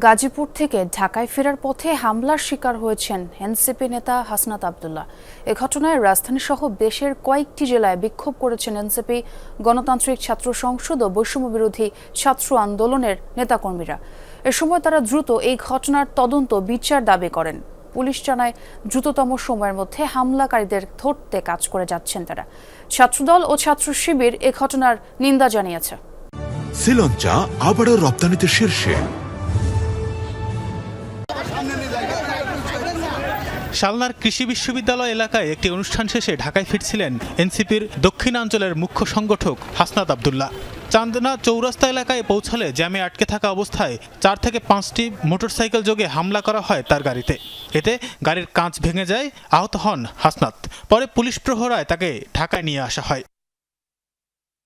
গাজীপুর থেকে ঢাকায় ফেরার পথে হামলার শিকার হয়েছেন এনসিপি নেতা হাসনাত আবদুল্লাহ। এ ঘটনায় রাজধানী সহ দেশের কয়েকটি জেলায় বিক্ষোভ করেছেন এনসিপি গণতান্ত্রিক ছাত্র সংসদ ও বৈষম্য বিরোধী ছাত্র আন্দোলনের নেতাকর্মীরা। এ সময় তারা দ্রুত এই ঘটনার তদন্ত বিচার দাবি করেন। পুলিশ জানায়, দ্রুততম সময়ের মধ্যে হামলাকারীদের ধরতে কাজ করে যাচ্ছেন তারা। ছাত্রদল ও ছাত্র শিবির এ ঘটনার নিন্দা জানিয়েছে। শ্রীলঞ্চা আবারও রপ্তানিতে শীর্ষে। শালনার কৃষি বিশ্ববিদ্যালয় এলাকায় একটি অনুষ্ঠান শেষে ঢাকায় ফিরছিলেন এনসিপির দক্ষিণাঞ্চলের মুখ্য সংগঠক হাসনাত আবদুল্লাহ। চান্দনা চৌরাস্তা এলাকায় পৌঁছালে জ্যামে আটকে থাকা অবস্থায় চার থেকে পাঁচটি মোটরসাইকেল যোগে হামলা করা হয় তার গাড়িতে। এতে গাড়ির কাঁচ ভেঙে যায়, আহত হন হাসনাত। পরে পুলিশ প্রহরায় তাকে ঢাকায় নিয়ে আসা হয়।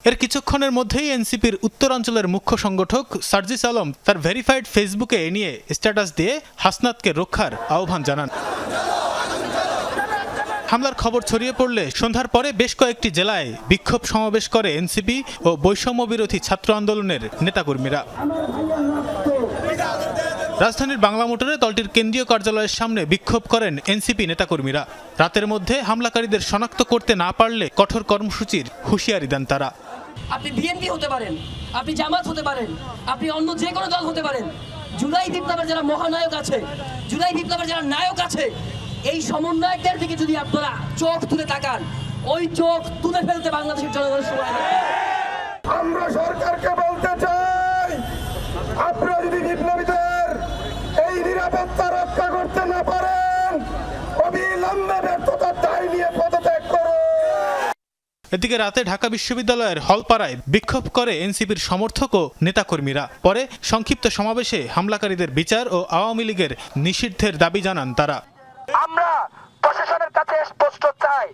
এর কিছুক্ষণের মধ্যেই এনসিপির উত্তরাঞ্চলের মুখ্য সংগঠক সার্জিস আলম তার ভেরিফাইড ফেসবুকে এ নিয়ে স্ট্যাটাস দিয়ে হাসনাতকে রক্ষার আহ্বান জানান। হামলার খবর ছড়িয়ে পড়লে সন্ধ্যার পরে বেশ কয়েকটি জেলায় বিক্ষোভ সমাবেশ করে এনসিপি ও বৈষম্য বিরোধী ছাত্র আন্দোলনের নেতাকর্মীরা। রাজধানীর বাংলা মোটরে দলটির কেন্দ্রীয় কার্যালয়ের সামনে বিক্ষোভ করেন এনসিপি নেতাকর্মীরা। রাতের মধ্যে হামলাকারীদের শনাক্ত করতে না পারলে কঠোর কর্মসূচির হুঁশিয়ারি দেন তারা। আপনি বিএনপি হতে পারেন, আপনি জামাত হতে পারেন, আপনি অন্য যে কোনো দল হতে পারেন। জুলাই বিপ্লবের যারা মহানায়ক আছে, জুলাই বিপ্লবের যারা নায়ক আছে, এই সমন্বয়কদের দিকে যদি আপনারা চোখ তুলে তাকান, ওই চোখ তুলে ফেলতে বাংলাদেশের জনগণের সময় আমরা সরকারকে বলতে চাই এদিকে রাতে ঢাকা বিশ্ববিদ্যালয়ের হলপাড়ায় বিক্ষোভ করে এনসিপির সমর্থক ও নেতাকর্মীরা। পরে সংক্ষিপ্ত সমাবেশে হামলাকারীদের বিচার ও আওয়ামী লীগের নিষিদ্ধের দাবি জানান তারা। আমরা প্রশাসনের কাছে স্পষ্ট চাই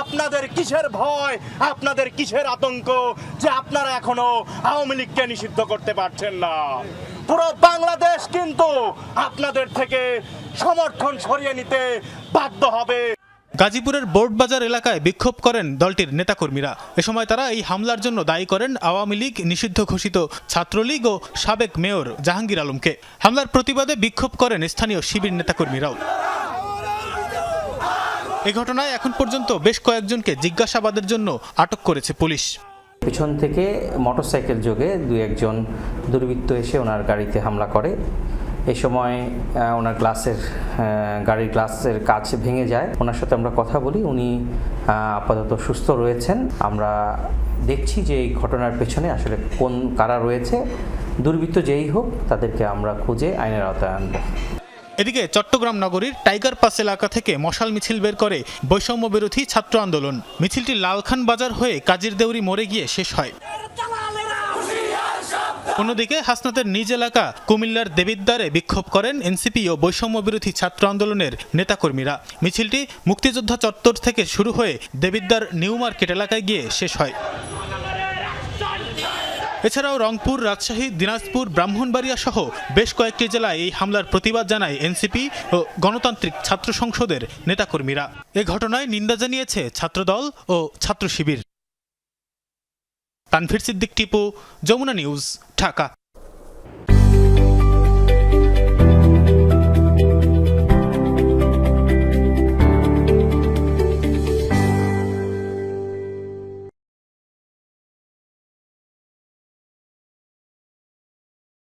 আপনাদের কিসের ভয়? আপনাদের কিসের আতঙ্ক যে আপনারা এখনও আওয়ামী লীগকে নিষিদ্ধ করতে পারছেন না? পুরো বাংলাদেশ কিন্তু আপনাদের থেকে সমর্থন সরিয়ে নিতে বাধ্য হবে। গাজীপুরের বোর্ডবাজার এলাকায় বিক্ষোভ করেন দলটির নেতাকর্মীরা। এ সময় তারা এই হামলার জন্য দায়ী করেন আওয়ামী লীগ নিষিদ্ধ ঘোষিত ছাত্রলীগ ও সাবেক মেয়র জাহাঙ্গীর আলমকে। হামলার প্রতিবাদে বিক্ষোভ করেন স্থানীয় শিবির নেতাকর্মীরাও। এ ঘটনায় এখন পর্যন্ত বেশ কয়েকজনকে জিজ্ঞাসাবাদের জন্য আটক করেছে পুলিশ। পিছন থেকে মোটরসাইকেল যোগে দু একজন দুর্বৃত্ত এসে ওনার গাড়িতে হামলা করে। এই সময় ওনার গ্লাসের গাড়ির গ্লাসের কাচ ভেঙে যায়। ওনার সাথে আমরা কথা বলি, উনি আপাতত সুস্থ রয়েছেন। আমরা দেখছি যে এই ঘটনার পেছনে আসলে কোন কারা রয়েছে। দুর্বৃত্ত যেই হোক, তাদেরকে আমরা খুঁজে আইনের আওতায় আনব। এদিকে চট্টগ্রাম নগরীর টাইগার পাস এলাকা থেকে মশাল মিছিল বের করে বৈষম্য বিরোধী ছাত্র আন্দোলন। মিছিলটি লালখান বাজার হয়ে কাজীর দেউরি মোড়ে গিয়ে শেষ হয়। অন্যদিকে হাসনাতের নিজ এলাকা কুমিল্লার দেবিদ্বারে বিক্ষোভ করেন এনসিপি ও বৈষম্য বিরোধী ছাত্র আন্দোলনের নেতাকর্মীরা। মিছিলটি মুক্তিযোদ্ধা চত্বর থেকে শুরু হয়ে দেবিদ্বার নিউ মার্কেট এলাকায় গিয়ে শেষ হয়। এছাড়াও রংপুর, রাজশাহী, দিনাজপুর, ব্রাহ্মণবাড়িয়া সহ বেশ কয়েকটি জেলায় এই হামলার প্রতিবাদ জানায় এনসিপি ও গণতান্ত্রিক ছাত্র সংসদের নেতাকর্মীরা। এ ঘটনায় নিন্দা জানিয়েছে ছাত্রদল ও ছাত্র শিবির তানভীর সিদ্দিক টিপু, যমুনা নিউজ, ঢাকা।